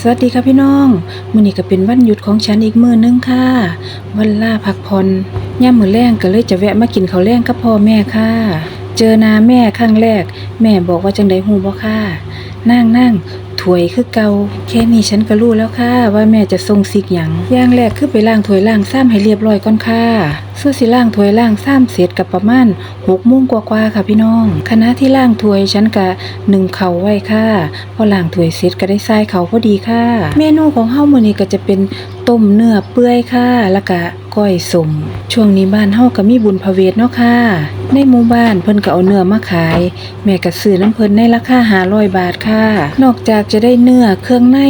สวัสดีค่ะพี่น้องมื้อนี้ก็เป็นวันหยุดของฉันอีกมื้อนึงค่ะ วันลาพักผ่อนย่ามมื้อแรงก็เลยจะแวะมากินข้าวแรงกับพ่อแม่ค่ะ เจอหนาแม่ครั้งแรก แม่บอกว่าจังไดฮู้บ่ค่ะนั่งนั่ง ถวยคือเกาแค่นี้ฉันก็รู้แล้วค่ะ ว่าแม่จะส่งสิกหยังอย่างแรกคือไปล้างถ้วยล้างซ้ำให้เรียบร้อยก่อนค่ะส่วนสิล้างถ้วยล้างซ้ำเสร็จกับประมาณ6โมงกว่าๆค่ะพี่น้องขณะที่ล้างถ้วยฉันก็นึ่งเข้าไว้ค่ะพอล้างถ้วยเสร็จก็ได้ใส่ข้าพอดีค่ะ เมนูของเฮามื้อนี้ก็จะเป็นต้มเนื้อเปื่อยค่ะแล้วก็ ก้อยสมช่วงนี้บ้านเฮาก็มีบุญพระเวทเนาะค่ะ ในหมู่บ้านเพิ่นก็เอาเนื้อมาขาย แม่ก็ซื้อน้ำเพิ่นในราคา500บาทค่ะ นอกจากจะได้เนื้อเครื่องใน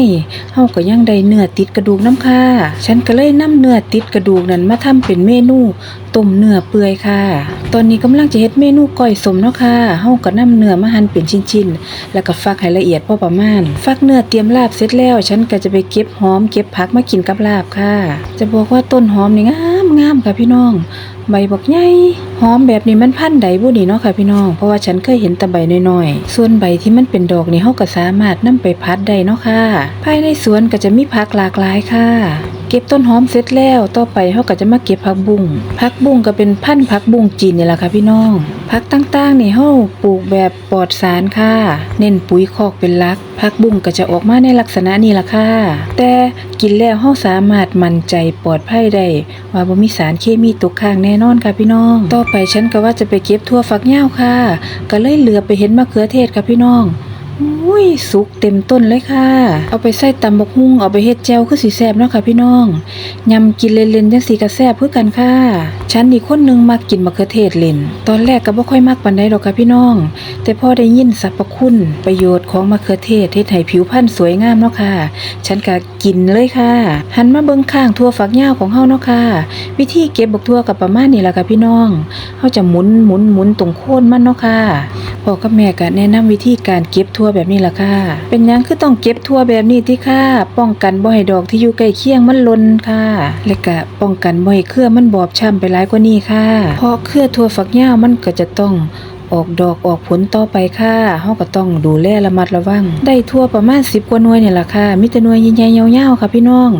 เฮาก็ยังได้เนื้อติดกระดูกน้ำค่ะ ฉันก็เลยนำเนื้อติดกระดูกนั้นมาทำเป็นเมนูต้มเนื้อเปื่อยค่ะ ตอนนี้กำลังจะเฮ็ดเมนูก้อยสมเนาะค่ะเฮาก็นำเนื้อมาหั่นเป็นชิ้นๆแล้วก็ฟักให้ละเอียดพอประมาณ ฟักเนื้อเตรียมลาบเสร็จแล้ว ฉันก็จะไปเก็บหอมเก็บผักมากินกับลาบค่ะ จะบอกว่าต้นหอมนี่งามงามค่ะพี่น้อง ใบบักใหญ่หอมแบบนี้มันพันใดบ่นี่เนาะค่ะพี่น้อง เพราะว่าฉันเคยเห็นแต่ใบน้อยๆ ส่วนใบที่มันเป็นดอกนี่เขาก็สามารถนำไปพัดได้เนาะค่ะ ภายในสวนก็จะมีผักหลากหลายค่ะ เก็บต้นหอมเสร็จแล้วต่อไปเฮาก็จะมาเก็บผักบุ้งผักบุ้งก็เป็นพันธุ์ผักบุ้งจีนนี่แหละค่ะพี่น้องผักต่างๆนี่เฮาปลูกแบบปลอดสารค่ะ เน้นปุ๋ยคอกเป็นหลักผักบุ้งก็จะออกมาในลักษณะนี้ล่ะค่ะ แต่กินแล้วเฮาสามารถมั่นใจปลอดภัยได้ว่าบ่มีสารเคมีตกค้างแน่นอนค่ะพี่น้อง ต่อไปฉันก็ว่าจะไปเก็บทั่วฝักยาวค่ะ ก็เลยเหลือไปเห็นมะเขือเทศค่ะพี่น้อง อุ้ยสุกเต็มต้นเลยค่ะ เอาไปใส่ตำบักฮุ่งเอาไปเฮ็ดแจวคือสิแซ่บเนาะค่ะพี่น้องยำกินเล่นๆจังสีก็แซ่บคือกันค่ะฉันอีกคนหนึงมักกินมะเขือเทศเล่น ตอนแรกก็บ่ค่อยมักปานใดดอกค่ะพี่น้อง แต่พอได้ยินสรรพคุณประโยชน์ของมะเขือเทศเฮ็ดให้ผิวพรรณสวยงามเนาะค่ะ ฉันก็กินเลยค่ะ หันมาเบิ่งข้างทั่วฝักยาวของเฮาเนาะค่ะ วิธีเก็บบักทั่วกับประมาณนี้ล่ะค่ะพี่น้องเฮาจะหมุนหมุนหมุนตรงโคนมันเนาะค่ะ พ่อกับแม่ก็แนะนำวิธีการเก็บทั่วแบบนี้ล่ะค่ะ เป็นยังคือต้องเก็บทั่วแบบนี้ที่ค่ะ ป้องกันบ่ให้ดอกที่อยู่ใกล้เคียงมันล้นค่ะ และก็ป้องกันบ่ให้เครือมันบอบช้ำไปหลายกว่านี้ค่ะ เพราะเครือทั่วฝักยาวมันก็จะต้อง ออกดอกออกผลต่อไปค่ะเฮาก็ต้องดูแลระมัดระวัง ได้ทั่วประมาณ10กว่าหน่วยนี่ล่ะค่ะมีแต่หน่วยใหญ่ๆยาวๆค่ะพี่น้อง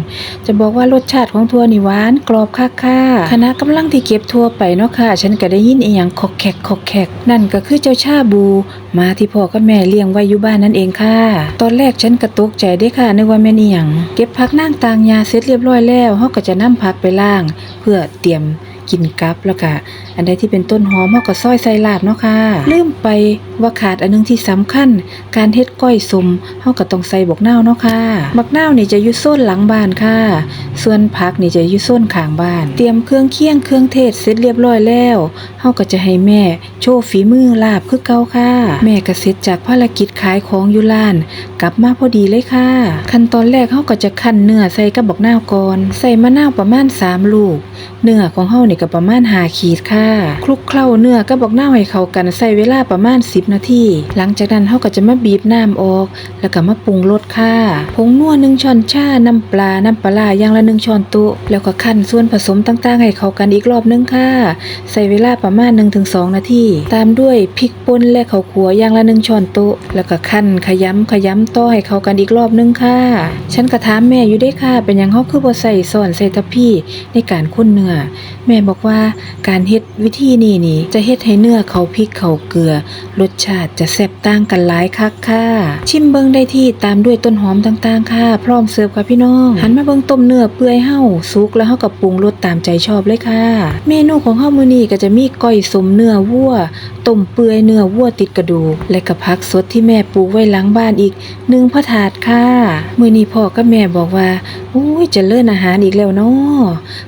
จะบอกว่ารสชาติของทั่วนี่หวานกรอบคักค่ะคณะกำลังที่เก็บทั่วไปเนาะค่ะ ฉันก็ได้ยินอีหยังคอกแขกคอกแขกนั่นก็คือเจ้าชาบู มาที่พ่อกับแม่เลี้ยงไว้อยู่บ้านนั่นเองค่ะ ตอนแรกฉันก็ตกใจเด้ค่ะนึกว่าแม่นอีหยังเก็บผักนางต่างยาเสร็จเรียบร้อยแล้วเฮาก็จะนำผักไปล้าง เพื่อเตรียม กินกับแล้วก็อันใดที่เป็นต้นหอมเฮาก็ซอยใส่ลาบเนาะค่ะลืมไปว่าขาดอันหนึงที่สำคัญ การเฮ็ดก้อยสมเฮาก็ต้องใส่บักนาวเนาะค่ะบักนาวนี่จะอยู่โซนหลังบ้านค่ะ ส่วนผักนี่จะอยู่โซนข้างบ้าน เตรียมเครื่องเคียงเครื่องเทศเสร็จเรียบร้อยแล้วเฮาก็จะให้แม่โชว์ฝีมือลาบคือเก่าค่ะ แม่ก็เสร็จจากภารกิจขายของอยู่ร้าน กลับมาพอดีเลยค่ะ ขั้นตอนแรกเฮาก็จะคั่นเนื้อใส่กับบักนาวก่อน ใส่มะนาวประมาณ3ลูก เนื้อของเฮานี่ก็ประมาณ5ขีดค่ะ คลุกเคล้าเนื้อกับบักนาให้เข้ากันใส่เวลาประมาณ 10 นาที หลังจากนั้นเฮาก็จะมาบีบน้ำออก แล้วก็มาปรุงรสค่ะ ผงนัว1ช้อนชา น้ำปลา น้ำปลาร้าอย่างละ1ช้อนโต๊ะ แล้วก็คั่นส่วนผสมต่างๆ ให้เข้ากันอีกรอบนึงค่ะ ใส่เวลาประมาณ 1-2 นาที ตามด้วยพริกป่นและข้าวคั่วอย่างละ1ช้อนโต๊ะ แล้วก็คั่นขยำขยำต่อให้เข้ากันอีกรอบนึงค่ะ ฉันก็ถามแม่อยู่ได้ค่ะ เป็นยังเฮาคือบ่ใส่ซ่อนใส่ทัพพี่ในการข้นเนื้อแม่บอกว่าการเฮ็ดวิธีนี้นี่จะเฮ็ดให้เนื้อเขาพริกเขาเกลือ รสชาติจะแซ่บต่างกันหลายคักค่ะ ชิมเบิ่งได้ที่ตามด้วยต้นหอมต่างๆค่ะ พร้อมเสิร์ฟค่ะพี่น้องหันมาเบิ่งต้มเนื้อเปื่อยเฮาสุกแล้วเฮาก็ปรุงรสตามใจชอบเลยค่ะ เมนูของเฮามื้อนี้ก็จะมีก้อยสมเนื้อวัวต้มเปื่อยเนื้อวัวติดกระดูกและก็ผักสดที่แม่ปลูกไว้หลังบ้านอีกหนึ่งพระถาดค่ะมื้อนี้พ่อกับแม่บอกว่าอุ้ยจะเลิ่นอาหารอีกแล้วเนาะ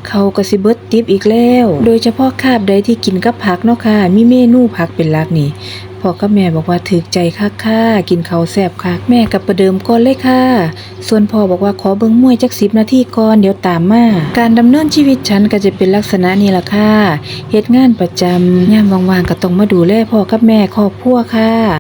เขาก็สิเบิดติบอีกแล้วโดยเฉพาะคาบใดที่กินกับผักเนาะค่ะ มีเมนูผักเป็นหลักนี่พ่อกับแม่บอกว่าถึกใจคักค่ะกินเขาวแซ่บคักแม่กับประเดิมก่อนเลยค่ะ ส่วนพ่อบอกว่าขอเบิ่งมวยจักสิบนาทีก่อนเดี๋ยวตามมา การดำเนินชีวิตฉันก็จะเป็นลักษณะนี้ละค่ะเฮ็ดงานประจำยามว่างๆก็ต้องมาดูแลพ่อกับแม่ครอบครัวค่ะ